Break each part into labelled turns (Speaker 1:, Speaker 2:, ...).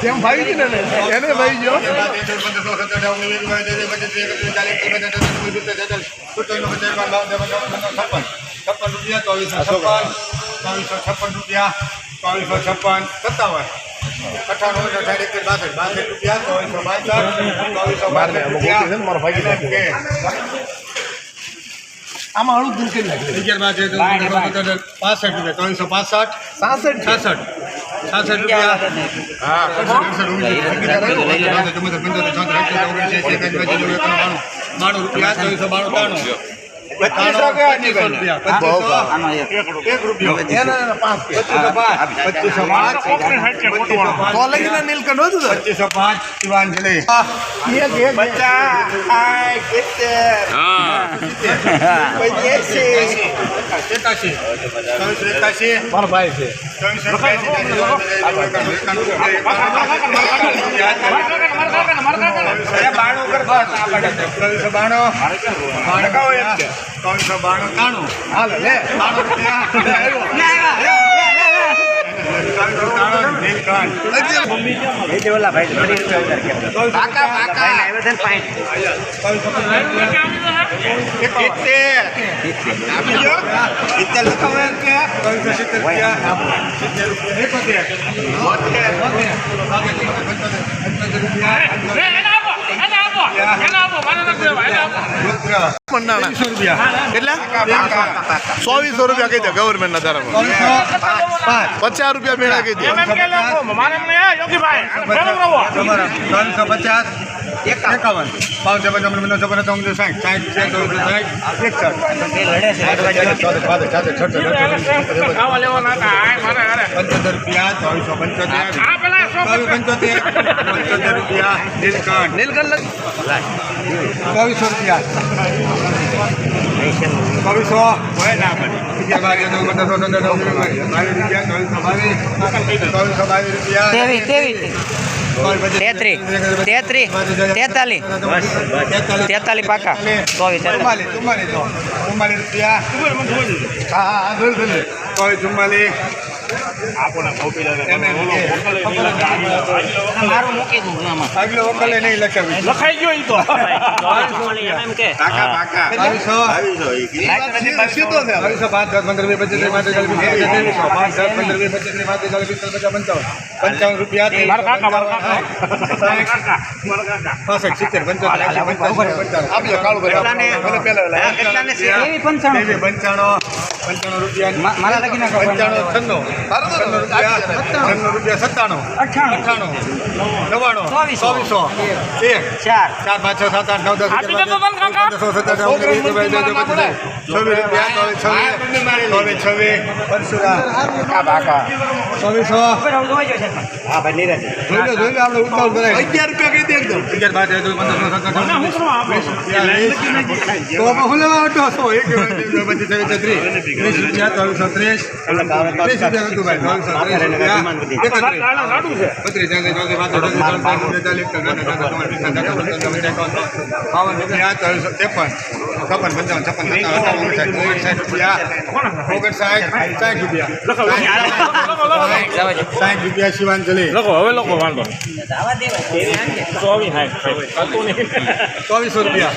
Speaker 1: કેમ ભાઈ છે ને એને ભાઈ ગયો
Speaker 2: છપ્પન રૂપિયા ચોવીસો છપ્પન ચોવીસો છપ્પન રૂપિયા ચોવીસો છપ્પન સત્તાવન અઠાણું અઠાઠ એક બાસઠ બાસઠ રૂપિયા ચોવીસો બાસઠ ચોવીસો બાસઠ રૂપિયા
Speaker 1: ગોતી છે ને મારા ભાઈ કીધું.
Speaker 2: કે
Speaker 1: આમાં હળું દૂર કરી નાખ્યું
Speaker 2: અગિયાર પાસઠ રૂપિયા ત્રણસો પાસઠ
Speaker 1: સાસઠ
Speaker 2: છાસઠ છાસઠ રૂપિયા હા બાણું રૂપિયા ચોવીસો બાણું
Speaker 1: નીલકંઠ હતું
Speaker 2: પચીસો પાંચ શિવાંજલિ.
Speaker 1: મારો ભાઈ છે.
Speaker 2: ચોવીસો બાણું ચોવીસો બાણું ત્રાણું
Speaker 1: હાલ લે
Speaker 2: રૂપિયા ચોવીસો
Speaker 1: રૂપિયા. કહી દે ગવર્મેન્ટ ના ધારામાં પચાસ રૂપિયા. મેળા કહી દે
Speaker 2: ત્રણસો પચાસ. એકાવન પાંચ છપ્પન છપ્પન પંદર છપ્પન ચોમલીસ સાઠ સાઠ સાઠ પંચોતેર રૂપિયા ચોવીસો પંચોતેર પંચોતેર પંચોતેર રૂપિયા નીલકંઠ
Speaker 1: નીલકંઠ
Speaker 2: ચોવીસો રૂપિયા ચોવીસો ચોવીસો બાવીસ રૂપિયા
Speaker 3: તેત્રીસ તેત્રીસ તેતાલીસ તેતાલીસ પાકા. ચોવીસ
Speaker 2: ચુમ્માલીસ ચુમ્માલીસ રૂપિયા. હા હા ચુમ્માલીસ. આગલો વકલે નહીં લખાવી.
Speaker 4: લખાઈ ગયો તો.
Speaker 3: એમ કે.
Speaker 2: રૂપિયા
Speaker 4: મારા કાકા મારા કાકા.
Speaker 1: આપજો કાળું ભાઈ પેલા
Speaker 3: પંચાણું.
Speaker 2: રૂપિયા.
Speaker 3: મારા લગી નાખો
Speaker 2: પંચાણું છન્નું. છન્નું રૂપિયા સત્તાણું
Speaker 3: અઠ્ઠાણું
Speaker 2: નવ્વાણું
Speaker 3: ચોવીસો. ચાર
Speaker 2: પાંચ છ સાત આઠ નવ દસ ત્રેવીસ ચોવીસ છવ્વીસ રૂપિયા છવ્વીસ ચોવીસ
Speaker 4: હું?
Speaker 2: એક ત્રીસ રૂપિયા ત્રીસ ત્રીસ રૂપિયા ત્રીસ રૂપિયા ત્રેપન છપ્પન પંચાવન છપ્પન ઓગણસાઠ રૂપિયા. ઓગણસાઠ સાઠ રૂપિયા.
Speaker 4: લખો લખો લખો લખો
Speaker 2: સાઠ રૂપિયા શિવાંજલિ
Speaker 4: લખો હવે લખો વાંધો ચોવીસ
Speaker 2: રૂપિયા.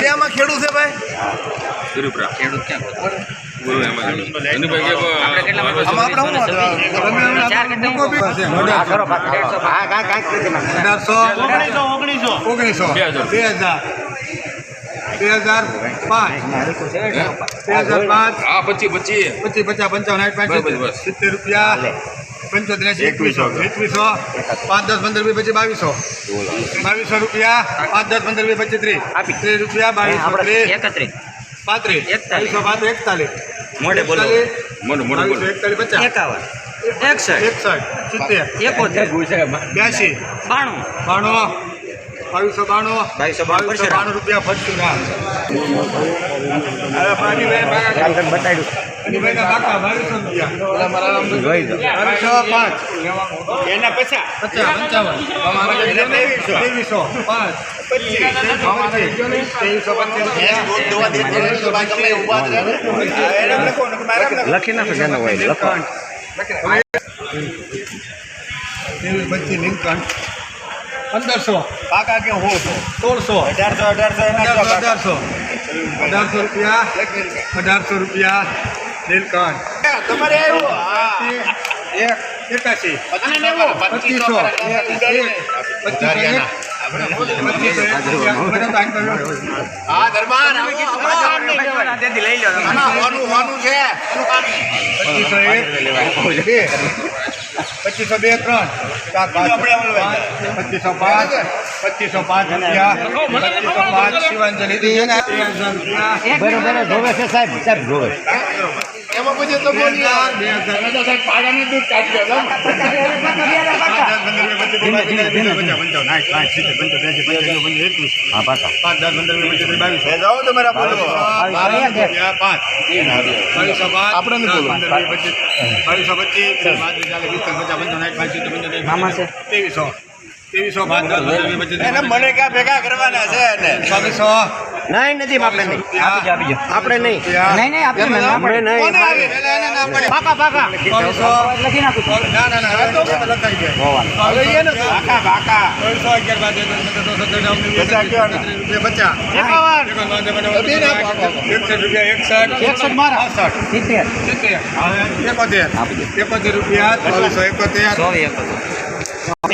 Speaker 2: છે
Speaker 1: ખેડૂત છે ભાઈ? આમાં આપણે શું
Speaker 2: અઢારસો
Speaker 4: ઓગણીસો ઓગણીસો
Speaker 2: બે હજાર બે હજાર પાંચ બે હજાર પાંચ
Speaker 5: હા પચી પચી
Speaker 2: પચીસ પચાસ પંચાવન
Speaker 5: બસ,
Speaker 2: પાંચ સિત્તેર રૂપિયા પંચોતેર એકવીસો એકવીસો પાંચ દસ પંદર વીસ પચીસ બાવીસો. બાવીસો રૂપિયા પાંચ દસ પંદર વીસ પચીસ ત્રીસ. ત્રીસ રૂપિયા બાવીસો ત્રીસ.
Speaker 3: એકત્રીસ.
Speaker 2: પાંત્રીસ.
Speaker 3: એકતાલીસ.
Speaker 2: પાંત્રીસ એકતાલીસ.
Speaker 3: મોઢું બોલો.
Speaker 2: એકતાલીસ પચાસ.
Speaker 3: એકાવન. એકસઠ.
Speaker 2: એકસઠ. સિત્તેર.
Speaker 3: એકોતેર.
Speaker 2: બ્યાસી.
Speaker 3: બાણું.
Speaker 2: બાણું. બાવીસો બાણું.
Speaker 3: બાવીસો
Speaker 2: બાવીસો બાણું રૂપિયા ફરશું ના.
Speaker 4: પછા
Speaker 3: લખી નાખો જેનો હોય લખો
Speaker 2: પચીસ લિંકન પંદરસો.
Speaker 1: કાકા કે હું
Speaker 2: સોળસો.
Speaker 1: અઢારસો અઢારસો
Speaker 2: અઢારસો અઢારસો. રૂપિયા. અઢારસો રૂપિયા. નીલકંઠ
Speaker 1: તમારે આવ્યું
Speaker 2: એક પચીસો. પચીસો એક.
Speaker 1: હા દરબાર
Speaker 3: લઈ લો
Speaker 1: હોનું હોનું છે.
Speaker 2: પચીસો એક બે. પચીસો બે ત્રણ. ચાર પાંચ. પાંચ પચીસો પાંચ પચીસો પાંચ રૂપિયા. પચીસો પાંચ. શિવાંજલિ.
Speaker 3: બરોબર છે સાહેબ સાહેબ
Speaker 1: એમાં પછી તો બોલી
Speaker 2: બે હજાર
Speaker 1: પાડાનું દૂધ કાઢી
Speaker 3: હા પાછા
Speaker 1: જાઓ તમારા બોલો
Speaker 2: આપણે બાવીસો પચીસ ત્રેવીસો ત્રેવીસો પાંચ દસ પંદર
Speaker 1: મને ક્યાં ભેગા કરવાના છે એને
Speaker 2: ચોવીસો
Speaker 3: નહીં નથી આપણે નહીં. આપણે નહીં. નહીં નહીં આપણે આપણે નહીં પાકા પાકા. લખી નાખું.
Speaker 2: ના ના ના તો લખાઈ
Speaker 3: ગયા
Speaker 1: હવે.
Speaker 2: એ ને પાકા પાકા 311 બાદ 217
Speaker 1: બચ્ચા
Speaker 2: 51
Speaker 1: બેન
Speaker 2: આપો. રૂપિયા 61
Speaker 3: 61 મારા.
Speaker 2: 60 70
Speaker 3: 70 હવે
Speaker 2: 71 રૂપિયા 371 371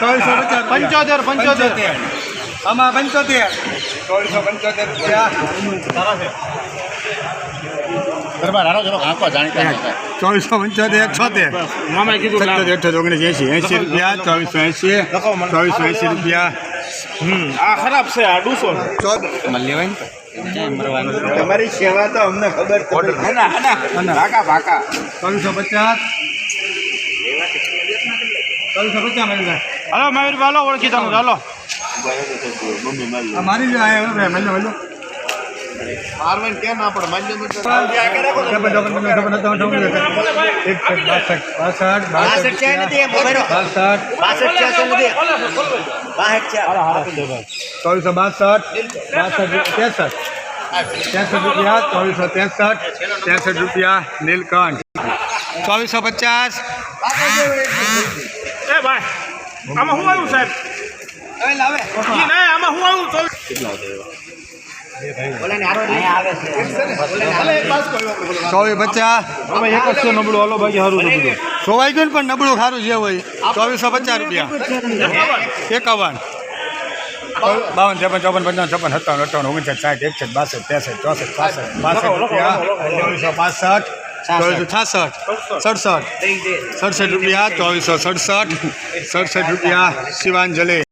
Speaker 2: ચોવીસો પંચોતેર પંચોતેર. આમાં પંચોતેર. ચોવીસો પંચોતેર રૂપિયા. ચોવીસો પંચોતેર છોતેર.
Speaker 4: કીધું
Speaker 2: સત્તર ઓગણીસ એંસી એસી રૂપિયા ચોવીસો એંસી ચોવીસો એંસી રૂપિયા.
Speaker 4: હમ આ ખરાબ છે આ ડુસો.
Speaker 2: ચૌદ
Speaker 1: તમારી સેવા તો અમને ખબર. ભાકા ભાકા.
Speaker 2: ચોવીસો પચાસ.
Speaker 4: હાલો મયુર હાલો ઓળખી તમે હાલો
Speaker 2: આ મારી જ આયા હવે મહિનો મહિનો
Speaker 1: મારવાન કેમ ના પડે માન્ય
Speaker 2: double double double double double double એકસઠ બાસઠ બાસઠ બાસઠ બાસઠ
Speaker 1: બાસઠ છે નથી
Speaker 2: ચોવીસો બાસઠ બાસઠ ત્રેસઠ ત્રેસઠ રૂપિયા ચોવીસો ત્રેસઠ ત્રેસઠ રૂપિયા નીલકંઠ ચોવીસો પચાસ
Speaker 4: એ ભાઈ. આમાં શું આવ્યું સાહેબ? આમાં શું આવ્યું? ચોવીસ
Speaker 2: ચોવીસ પચાસ.
Speaker 4: એક જ નબળું. હાલો બાકી સારું નબળું
Speaker 2: સોવાઈ ગયું પણ નબળું સારું જે હોય. ચોવીસો પચાસ રૂપિયા. એકાવન. બાવન ત્રેપન ચોપન પંચાવન છપ્પન સત્તાવન અઠાવન ઓગણસાઠ સાઠ એકસઠ બાસઠ ત્રેસઠ ચોસઠ પાસઠ બાસઠ રૂપિયા. ચોવીસો પાસઠ. છાસઠ. સડસઠ. સડસઠ રૂપિયા ચોવીસો સડસઠ. સડસઠ રૂપિયા શિવાંજલિ.